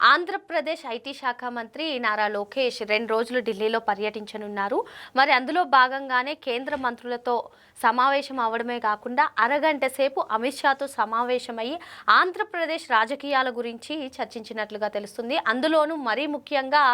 Andhra Pradesh IT శాఖ మంత్రి నారా లోకేష్ రెండు రోజులు ఢిల్లీలో పర్యటించనున్నారు. మరి అందులో భాగంగానే కేంద్ర మంత్రులతో సమావేశం అవడమే కాకుండా అరగంట సేపు అమిత్ షాతో సమావేశమయ్యి ఆంధ్రప్రదేశ్ రాజకీయాల గురించి చర్చించినట్లుగా తెలుస్తుంది. అందులోనూ మరీ ముఖ్యంగా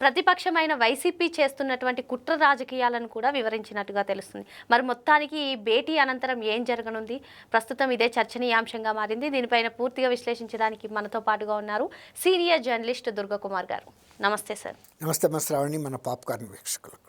ప్రతిపక్షమైన వైసీపీ చేస్తున్నటువంటి కుట్ర రాజకీయాలను కూడా వివరించినట్టుగా తెలుస్తుంది. మరి మొత్తానికి ఈ భేటీ అనంతరం ఏం జరగనుంది? ప్రస్తుతం ఇదే చర్చనీయాంశంగా మారింది. దీనిపైన పూర్తిగా విశ్లేషించడానికి మనతో పాటుగా ఉన్నారు. సీనియర్ జర్నలిస్ట్ దుర్గకుమార్ గారు. నమస్తే సార్. నమస్తే మా శ్రావణి మన పాప్కార్న్ వీక్షకులకు.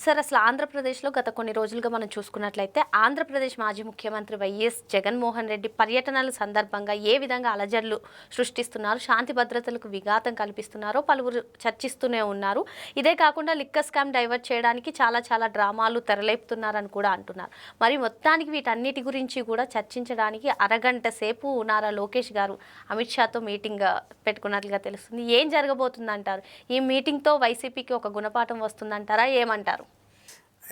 సార్ అసలు ఆంధ్రప్రదేశ్లో గత కొన్ని రోజులుగా మనం చూసుకున్నట్లయితే ఆంధ్రప్రదేశ్ మాజీ ముఖ్యమంత్రి వైఎస్ జగన్మోహన్ రెడ్డి పర్యటనల సందర్భంగా ఏ విధంగా అలజడులు సృష్టిస్తున్నారు శాంతి భద్రతలకు విఘాతం కల్పిస్తున్నారో పలువురు చర్చిస్తూనే ఉన్నారు. ఇదే కాకుండా లిక్కర్ స్కామ్ డైవర్ట్ చేయడానికి చాలా చాలా డ్రామాలు తెరలేపుతున్నారని కూడా అంటున్నారు. మరి మొత్తానికి వీటన్నిటి గురించి కూడా చర్చించడానికి అరగంట సేపు నారా లోకేష్ గారు? అమిత్ షాతో మీటింగ్ పెట్టుకున్నట్లుగా తెలుస్తుంది. ఏం జరగబోతుందంటారు? ఈ మీటింగ్తో వైసీపీకి ఒక గుణపాఠం వస్తుందంటారా? ఏమంటారు?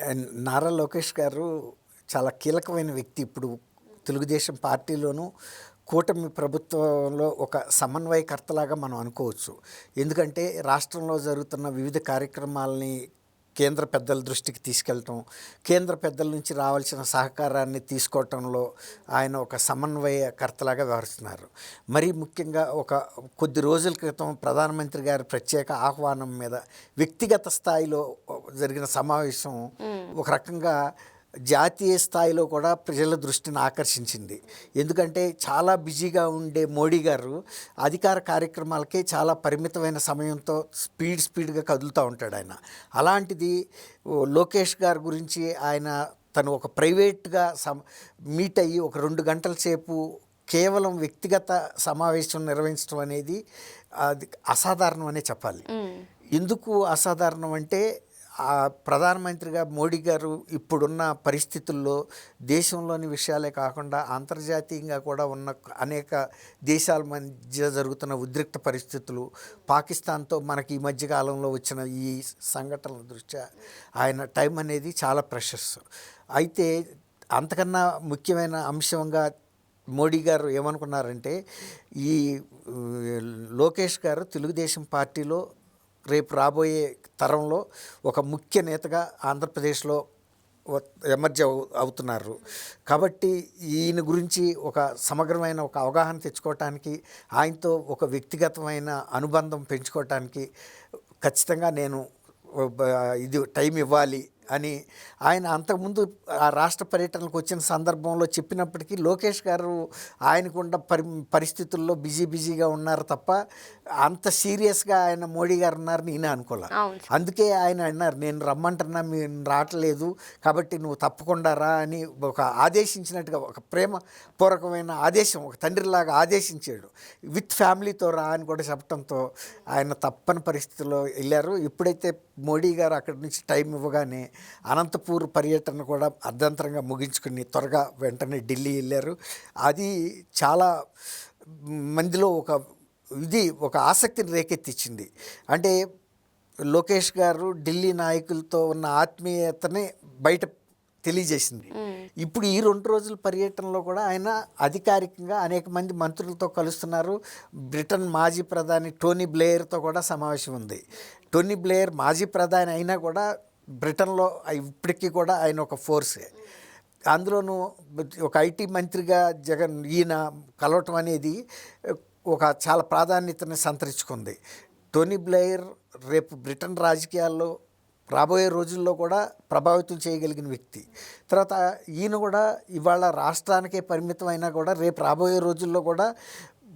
అండ్ నారా లోకేష్ గారు చాలా కీలకమైన వ్యక్తి. ఇప్పుడు తెలుగుదేశం పార్టీలోనూ కూటమి ప్రభుత్వంలో ఒక సమన్వయకర్తలాగా మనం అనుకోవచ్చు. ఎందుకంటే రాష్ట్రంలో జరుగుతున్న వివిధ కార్యక్రమాలని కేంద్ర పెద్దల దృష్టికి తీసుకెళ్ళటం కేంద్ర పెద్దల నుంచి రావాల్సిన సహకారాన్ని తీసుకోవటంలో ఆయన ఒక సమన్వయకర్తలాగా వ్యవహరిస్తున్నారు. మరీ ముఖ్యంగా ఒక కొద్ది రోజుల క్రితం ప్రధానమంత్రి గారి ప్రత్యేక ఆహ్వానం మీద వ్యక్తిగత స్థాయిలో జరిగిన సమావేశం ఒక రకంగా జాతీయ స్థాయిలో కూడా ప్రజల దృష్టిని ఆకర్షించింది. ఎందుకంటే చాలా బిజీగా ఉండే మోడీ గారు అధికార కార్యక్రమాలకే చాలా పరిమితమైన సమయంతో స్పీడ్ స్పీడ్గా కదులుతూ ఉంటాడు ఆయన. అలాంటిది లోకేష్ గారి గురించి ఆయన తను ఒక ప్రైవేట్గా సమ్ మీట్ అయ్యి ఒక రెండు గంటల సేపు కేవలం వ్యక్తిగత సమావేశం నిర్వహించడం అనేది అది అసాధారణం అనే చెప్పాలి. ఎందుకు అసాధారణం అంటే ప్రధానమంత్రిగా మోడీ గారు ఇప్పుడున్న పరిస్థితుల్లో దేశంలోని విషయాలే కాకుండా అంతర్జాతీయంగా కూడా ఉన్న అనేక దేశాల మధ్య జరుగుతున్న ఉద్రిక్త పరిస్థితులు పాకిస్తాన్తో మనకి ఈ మధ్యకాలంలో వచ్చిన ఈ సంఘటనల దృష్ట్యా ఆయన టైం అనేది చాలా ప్రెషర్స్. అయితే అంతకన్నా ముఖ్యమైన అంశంగా మోడీ గారు ఏమనుకున్నారంటే ఈ లోకేష్ గారు తెలుగుదేశం పార్టీలో రేపు రాబోయే తరంలో ఒక ముఖ్య నేతగా ఆంధ్రప్రదేశ్లో వ- ఎమర్జ్ అవు అవుతున్నారు. కాబట్టి ఈయన గురించి ఒక సమగ్రమైన ఒక అవగాహన తెచ్చుకోవటానికి ఆయనతో ఒక వ్యక్తిగతమైన అనుబంధం పెంచుకోవటానికి ఖచ్చితంగా నేను ఇది టైం ఇవ్వాలి అని ఆయన అంతకుముందు ఆ రాష్ట్ర పర్యటనకు వచ్చిన సందర్భంలో చెప్పినప్పటికీ లోకేష్ గారు ఆయనకున్న పరి పరిస్థితుల్లో బిజీ బిజీగా ఉన్నారు తప్ప అంత సీరియస్గా ఆయన మోడీ గారు ఉన్నారని నేనే అనుకోలే. అందుకే ఆయన అన్నారు నేను రమ్మంటున్నా మీరు రావట్లేదు కాబట్టి నువ్వు తప్పకుండా రా అని ఒక ఆదేశించినట్టుగా ఒక ప్రేమ పూర్వకమైన ఆదేశం ఒక తండ్రిలాగా ఆదేశించాడు. విత్ ఫ్యామిలీతో రా అని కూడా చెప్పడంతో ఆయన తప్పని పరిస్థితిలో వెళ్ళారు. ఎప్పుడైతే మోడీ గారు అక్కడి నుంచి టైం ఇవ్వగానే అనంతపూర్ పర్యటన కూడా అర్ధంతరంగా ముగించుకుని త్వరగా వెంటనే ఢిల్లీ వెళ్ళారు. అది చాలా మందిలో ఒక ఇది ఒక ఆసక్తిని రేకెత్తించింది అంటే లోకేష్ గారు ఢిల్లీ నాయకులతో ఉన్న ఆత్మీయతని బయట తెలియజేసింది. ఇప్పుడు ఈ రెండు రోజుల పర్యటనలో కూడా ఆయన అధికారికంగా అనేక మంది మంత్రులతో కలుస్తున్నారు. బ్రిటన్ మాజీ ప్రధాని టోనీ బ్లేయర్తో కూడా సమావేశం ఉంది. టోనీ బ్లేయర్ మాజీ ప్రధాని అయినా కూడా బ్రిటన్లో ఇప్పటికీ కూడా ఆయన ఒక ఫోర్సే. అందులోనూ ఒక ఐటీ మంత్రిగా జగన్ ఈయన కలవటం అనేది ఒక చాలా ప్రాధాన్యతని సంతరించుకుంది. టోనీ బ్లెయిర్ రేపు బ్రిటన్ రాజకీయాల్లో రాబోయే రోజుల్లో కూడా ప్రభావితం చేయగలిగిన వ్యక్తి. తర్వాత ఈయన కూడా ఇవాళ రాష్ట్రానికే పరిమితం అయినా కూడా రేపు రాబోయే రోజుల్లో కూడా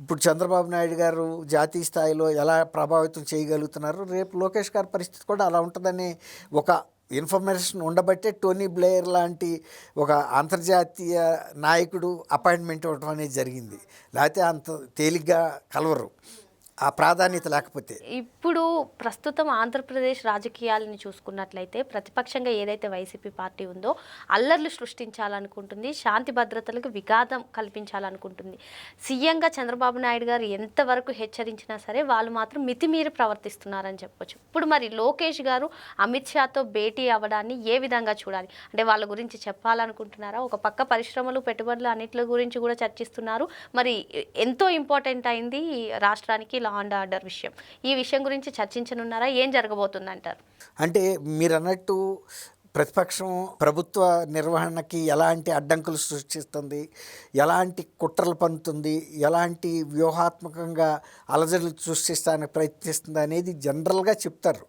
ఇప్పుడు చంద్రబాబు నాయుడు గారు జాతీయ స్థాయిలో ఎలా ప్రభావితం చేయగలుగుతున్నారు రేపు లోకేష్ గారి పరిస్థితి కూడా అలా ఉంటుందని ఒక ఇన్ఫర్మేషన్ ఉండబట్టే టోనీ బ్లేయర్ లాంటి ఒక అంతర్జాతీయ నాయకుడు అపాయింట్మెంట్ ఇవ్వడం అనేది జరిగింది. లేకపోతే అంత తేలిగ్గా కలవరు. ఆ ప్రాధాన్యత లేకపోతే? ఇప్పుడు ప్రస్తుతం ఆంధ్రప్రదేశ్ రాజకీయాలను చూసుకున్నట్లయితే ప్రతిపక్షంగా ఏదైతే వైసీపీ పార్టీ ఉందో అల్లర్లు సృష్టించాలనుకుంటుంది శాంతి భద్రతలకు విఘాతం కల్పించాలనుకుంటుంది. సీఎంగా చంద్రబాబు నాయుడు గారు ఎంతవరకు హెచ్చరించినా సరే వాళ్ళు మాత్రం మితిమీరి ప్రవర్తిస్తున్నారని చెప్పొచ్చు. ఇప్పుడు మరి లోకేష్ గారు అమిత్ షాతో భేటీ అవ్వడాన్ని ఏ విధంగా చూడాలి? అంటే వాళ్ళ గురించి చెప్పాలనుకుంటున్నారా? ఒక పక్క పరిశ్రమలు పెట్టుబడులు అన్నిటి గురించి కూడా చర్చిస్తున్నారు. మరి ఎంతో ఇంపార్టెంట్ అయింది రాష్ట్రానికి లా ఆర్డర్ విషయం. ఈ విషయం గురించి చర్చించనున్నారా? ఏం జరగబోతుందంటారు? అంటే మీరు అన్నట్టు ప్రతిపక్షం ప్రభుత్వ నిర్వహణకి ఎలాంటి అడ్డంకులు సృష్టిస్తుంది ఎలాంటి కుట్రలు పంతుంది ఎలాంటి వ్యూహాత్మకంగా అలజడులు సృష్టిస్తానికి ప్రయత్నిస్తుంది అనేది జనరల్గా చెప్తారు.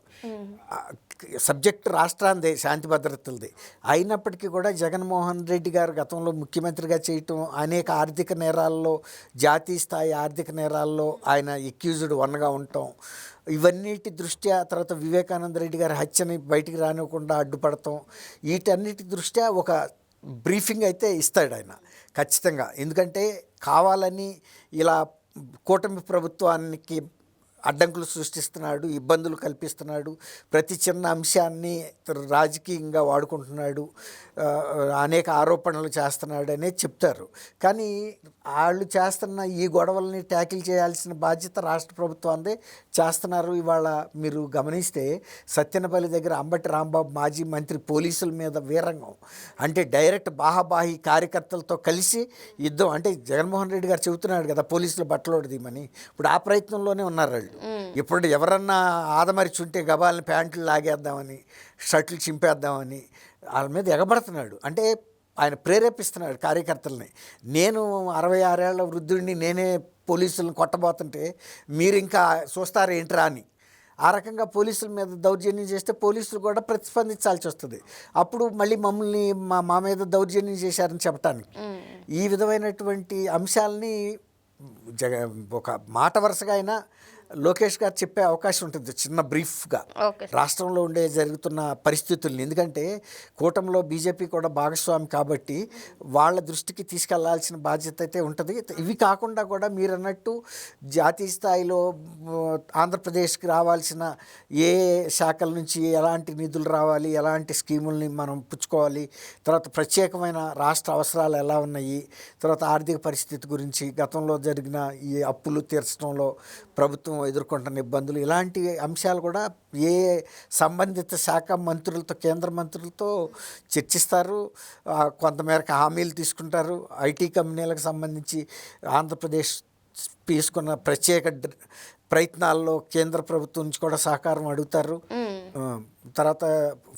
సబ్జెక్ట్ రాష్ట్రాందే శాంతి భద్రతలది. అయినప్పటికీ కూడా జగన్మోహన్ రెడ్డి గారు గతంలో ముఖ్యమంత్రిగా చేయటం అనేక ఆర్థిక నేరాల్లో జాతీయ స్థాయి ఆర్థిక నేరాల్లో ఆయన ఎక్యూజ్డ్ వన్గా ఉండటం ఇవన్నిటి దృష్ట్యా తర్వాత వివేకానంద రెడ్డి గారి హత్యని బయటికి రానివ్వకుండా అడ్డుపడటం వీటన్నిటి దృష్ట్యా ఒక బ్రీఫింగ్ అయితే ఇస్తాడు ఆయన ఖచ్చితంగా. ఎందుకంటే కావాలని ఇలా కూటమి ప్రభుత్వానికి అడ్డంకులు సృష్టిస్తున్నాడు ఇబ్బందులు కల్పిస్తున్నాడు ప్రతి చిన్న అంశాన్ని రాజకీయంగా వాడుకుంటున్నాడు అనేక ఆరోపణలు చేస్తున్నాడు అనేది చెప్తారు. కానీ వాళ్ళు చేస్తున్న ఈ గొడవల్ని ట్యాకిల్ చేయాల్సిన బాధ్యత రాష్ట్ర ప్రభుత్వాందే చేస్తున్నారు. ఇవాళ మీరు గమనిస్తే సత్యనపల్లి దగ్గర అంబటి రాంబాబు మాజీ మంత్రి పోలీసుల మీద వీరంగం అంటే డైరెక్ట్ బాహాబాహి కార్యకర్తలతో కలిసి యుద్ధం అంటే జగన్మోహన్ రెడ్డి గారు చెబుతున్నాడు కదా పోలీసులు బట్టలోడదీమని ఇప్పుడు ఆ ప్రయత్నంలోనే ఉన్నారు వాళ్ళు. ఇప్పుడు ఎవరన్నా ఆదమరిచుంటే గబాలని ప్యాంట్లు లాగేద్దామని షర్ట్లు చింపేద్దామని వాళ్ళ మీద ఎగబడుతున్నాడు. అంటే ఆయన ప్రేరేపిస్తున్నాడు కార్యకర్తల్ని. నేను అరవై ఆరేళ్ళ వృద్ధుడిని నేనే పోలీసులను కొట్టబోతుంటే మీరు ఇంకా చూస్తారా ఏంట్రా అని ఆ రకంగా పోలీసుల మీద దౌర్జన్యం చేస్తే పోలీసులు కూడా ప్రతిస్పందించాల్సి వస్తుంది. అప్పుడు మళ్ళీ మమ్మల్ని మా మా మీద దౌర్జన్యం చేశారని చెప్పడానికి ఈ విధమైనటువంటి అంశాలని జగ ఒక మాట వరుసగా అయినా లోకేష్ గారు చెప్పే అవకాశం ఉంటుంది చిన్న బ్రీఫ్గా. రాష్ట్రంలో ఉండే జరుగుతున్న పరిస్థితుల్ని. ఎందుకంటే కూటమిలో బీజేపీ కూడా భాగస్వామి కాబట్టి వాళ్ళ దృష్టికి తీసుకెళ్ళాల్సిన బాధ్యత అయితే ఉంటుంది. ఇవి కాకుండా కూడా మీరు అన్నట్టు జాతీయ స్థాయిలో ఆంధ్రప్రదేశ్కి రావాల్సిన ఏ శాఖల నుంచి ఎలాంటి నిధులు రావాలి ఎలాంటి స్కీముల్ని మనం పుచ్చుకోవాలి తర్వాత ప్రత్యేకమైన రాష్ట్ర అవసరాలు ఎలా ఉన్నాయి తర్వాత ఆర్థిక పరిస్థితి గురించి గతంలో జరిగిన ఈ అప్పులు తీర్చడంలో ప్రభుత్వం ఎదుర్కొంటున్న ఇబ్బందులు. ఇలాంటి అంశాలు కూడా ఏ సంబంధిత శాఖ మంత్రులతో కేంద్ర మంత్రులతో చర్చిస్తారు. కొంతమేరకు హామీలు తీసుకుంటారు. ఐటీ కంపెనీలకు సంబంధించి ఆంధ్రప్రదేశ్ తీసుకున్న ప్రత్యేక ప్రయత్నాల్లో కేంద్ర ప్రభుత్వం నుంచి కూడా సహకారం అడుగుతారు. తర్వాత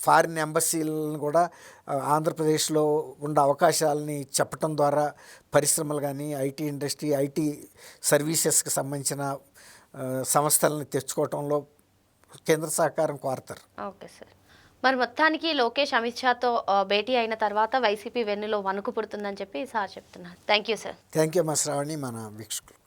ఫారిన్ ఎంబసీలను కూడా ఆంధ్రప్రదేశ్లో ఉండే అవకాశాలని చెప్పటం ద్వారా పరిశ్రమలు కానీ ఐటీ ఇండస్ట్రీ ఐటీ సర్వీసెస్కి సంబంధించిన సంస్థలను తెచ్చుకోవటంలో కేంద్ర సహకారం కోరతారు. Okay sir. మరి మొత్తానికి లోకేష్ అమిత్ షాతో భేటీ అయిన తర్వాత వైసీపీ వెన్నులో వణుకు పుడుతుందని చెప్పి సార్ చెప్తున్నారు. Thank you sir. Thank you మా శ్రావణి మన వీక్షకులు